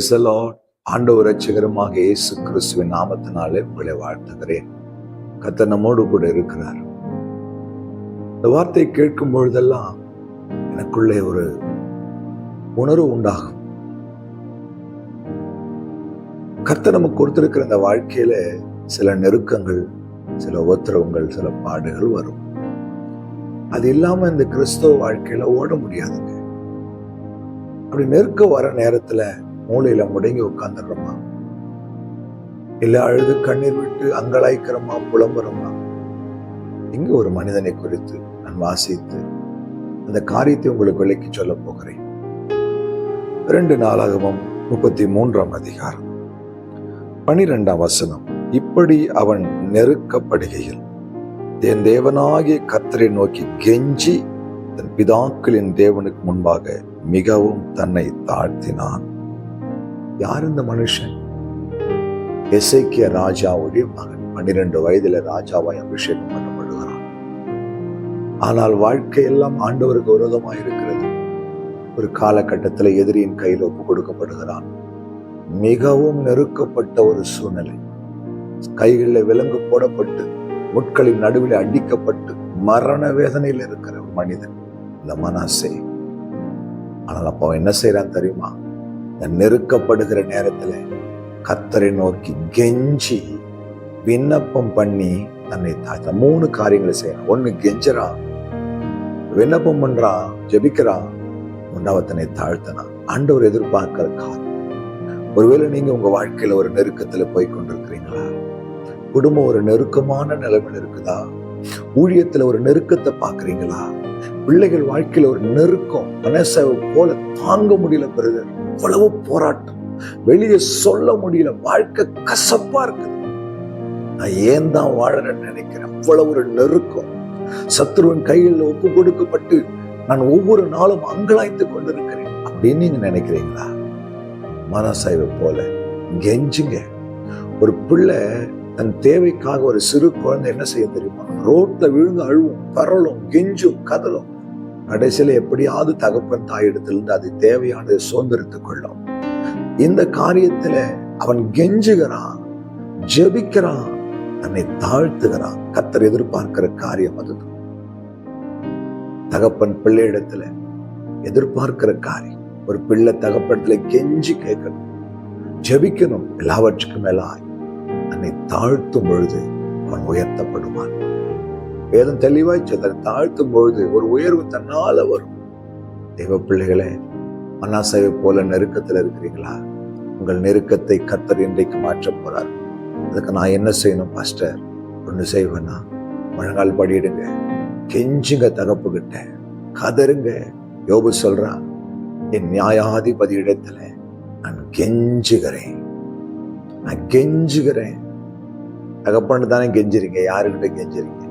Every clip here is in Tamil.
Praise ஆண்டவர் ரட்சகரமாக இயேசு கிறிஸ்துவின் நாமத்தினாலே உங்களை வாழ்த்துகிறேன். கத்த நம்மோடு கூட இருக்கிறார். இந்த வார்த்தை கேட்கும் பொழுதெல்லாம் எனக்குள்ளே ஒரு உணர்வு உண்டாகும். கர்த்தர் நமக்கு கொடுத்திருக்கிற இந்த வாழ்க்கையில சில நெருக்கங்கள் சில உபத்திரவங்கள் சில பாடுகள் வரும். அது இல்லாம இந்த கிறிஸ்தவ வாழ்க்கையில ஓட முடியாதுங்க. அப்படி நெருக்க வர நேரத்துல மூளையில முடங்கி உட்காந்துடுறோமா இல்ல அழுது கண்ணீர் விட்டு அங்கலாய்க்கிறோமா புலம்புறோமா? இங்க ஒரு மனிதனை குறித்து நான் வாசித்து அந்த காரியத்தை உங்களுக்கு விளக்கி சொல்ல போகிறேன். இரண்டு நாளாகவும் முப்பத்தி மூன்றாம் அதிகாரம். பனிரெண்டாம் வசனம். இப்படி அவன் நெருக்கப்படுகையில் என் தேவனாகிய கத்தரை நோக்கி கெஞ்சி தன் பிதாக்களின் தேவனுக்கு முன்பாக மிகவும் தன்னை தாழ்த்தினான். யார் இந்த மனுஷன்? எசைக்கிய ராஜாவுடைய மகன். பன்னிரண்டு வயதுல ராஜாவாய் அபிஷேகம் பண்ணப்படுகிறான். ஆனால் வாழ்க்கையெல்லாம் ஆண்டவருக்கு விரோதமாக இருக்கிறது. ஒரு காலகட்டத்தில் எதிரியின் கையில் ஒப்பு கொடுக்கப்படுகிறான். மிகவும் நெருக்கப்பட்ட ஒரு சூழ்நிலை. கைகளில் விலங்கு போடப்பட்டு முட்களின் நடுவில் அடிக்கப்பட்டு மரண வேதனையில் இருக்கிற ஒரு மனிதன் இந்த மனாசே. ஆனால் அப்போ என்ன செய்யறான் தெரியுமா? இந்த நெருக்கப்படுகிற நேரத்துல கத்தரை நோக்கி கெஞ்சி விண்ணப்பம் பண்ணி தன்னை தாழ்த்த மூணு காரியங்களை செய்யறான் ஒண்ணு கெஞ்சறான் விண்ணப்பம் பண்றான் ஜெபிக்கிறான் ஒன்றாவது தன்னை தாழ்த்தனான் ஆண்டவர் எதிர்பார்க்கிற காரியம் ஒருவேளை நீங்க உங்க வாழ்க்கையில ஒரு நெருக்கத்துல போய் கொண்டிருக்கிறீங்களா? குடும்பம் ஒரு நெருக்கமான நிலைமையில் இருக்குதா? ஊழியத்துல ஒரு நெருக்கத்தை பாக்குறீங்களா பிள்ளைகள் வாழ்க்கையில் ஒரு நெருக்கம் மனசை போல தாங்க முடியல பிறகு அவ்வளவு போராட்டம். வெளியே சொல்ல முடியல. வாழ்க்கை கசப்பா இருக்குது. நான் ஏன் தான் வாழறேன்னு நினைக்கிறேன்? அவ்வளவு ஒரு நெருக்கம். சத்ருவின் கையில் ஒப்பு கொடுக்கப்பட்டு நான் ஒவ்வொரு நாளும் அங்கலாய்த்து கொண்டிருக்கிறேன். அப்படின்னு நீங்க நினைக்கிறீங்களா? மனசாய்வை போல. கெஞ்சுங்க. ஒரு பிள்ளை தன் தேவைக்காக ஒரு சிறு குழந்தை என்ன செய்ய தெரியுமா? ரோட்ல விழுந்து அழுவும் பரலும் கெஞ்சும் கதலும். கடைசியில எப்படியாவது தகப்பன் தாயிடத்திலிருந்து அது தேவையானதை சுதந்திரத்துக் கொள்ளும். இந்த காரியத்துல அவன் கெஞ்சுகிறான் ஜெபிக்கிறான் தன்னை தாழ்த்துகிறான். கத்தர் எதிர்பார்க்கிற காரியம் அதுதான் தகப்பன் பிள்ளையிடத்துல எதிர்பார்க்கிற காரியம் ஒரு பிள்ளை தகப்பனத்துல கெஞ்சி கேட்கணும் ஜெபிக்கணும் எல்லாவற்றுக்கும் மேலாய். தன்னை தாழ்த்தும் பொழுது அவன் உயர்த்தப்படுவான். வேதம் தெளிவாய் சொல்ல தாழ்த்தும் பொழுது ஒரு உயர்வு தன்னால வரும். தெய்வ பிள்ளைகளே மன்னாசாவை போல நெருக்கத்தில் இருக்கிறீங்களா உங்கள் நெருக்கத்தை கத்தர் இன்றைக்கு மாற்ற போறார். அதுக்கு நான் என்ன செய்யணும் பாஸ்டர்? ஒன்று செய்வேன்னா முழங்கால் படியிடுங்க. கெஞ்சுங்க தகப்புகிட்ட கதருங்க யோபு சொல்றான் என் நியாயாதிபதி இடத்துல நான் கெஞ்சுகிறேன். நான் கெஞ்சுகிறேன். தகப்பன்னு தானே கெஞ்சிருங்க யாருக்கிட்ட கெஞ்சிருங்க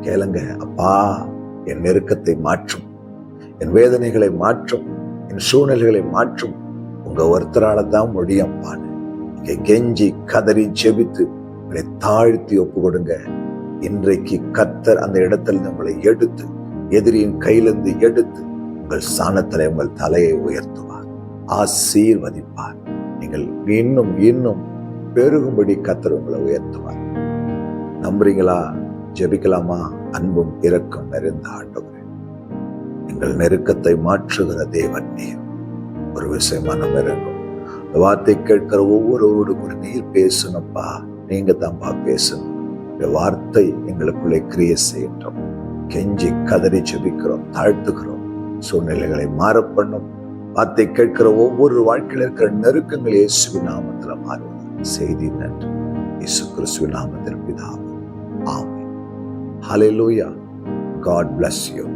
கேளுங்க அப்பா என் நெருக்கத்தை மாற்றும். என் வேதனைகளை மாற்றும். என் சூழ்நிலைகளை மாற்றும். உங்க ஒருத்தரால தான் முடியம்பான்னு நீங்க கெஞ்சி கதறி செபித்து உங்களை தாழ்த்தி ஒப்பு கொடுங்க இன்றைக்கு கத்தர் அந்த இடத்துல உங்களை எடுத்து எதிரியின் கையிலிருந்து எடுத்து உங்கள் சாணத்திலே உங்கள் தலையை உயர்த்துவார். ஆசீர்வதிப்பார். நீங்கள் இன்னும் இன்னும் பெருகும்படி கத்தர் உங்களை உயர்த்துவார். நம்புறீங்களா? ஜெபிக்கலாமா? அன்பும் இரக்கம் நிறைந்த ஆண்டவரே. எங்கள் நெருக்கத்தை மாற்றுகிற தேவன் நீர். ஒரு விஷயமா நம்ம இறங்கும். இந்த வார்த்தை கேட்கிற ஒவ்வொருவரோடு கூட நீர் பேசணும்ப்பா நீங்க தான்ப்பா பேசணும். இந்த வார்த்தை எங்களுக்குள்ளே கிரிய செய்யட்டும். கெஞ்சி கதறி ஜெபிக்கிறோம் தாழ்த்துகிறோம். சூழ்நிலைகளை மாற பண்ணும். வார்த்தை கேட்கிற ஒவ்வொரு வாழ்க்கையில் இருக்கிற நெருக்கங்கள் இயேசுவின் நாமத்துல மாறுவது ചെയ്തിട്ടുണ്ട് ക്രിസ്തു നാമത്തിൽ പിതാവ് ആമേ ഹലേ ലൂയ ഗോഡ് ബ്ലസ് യു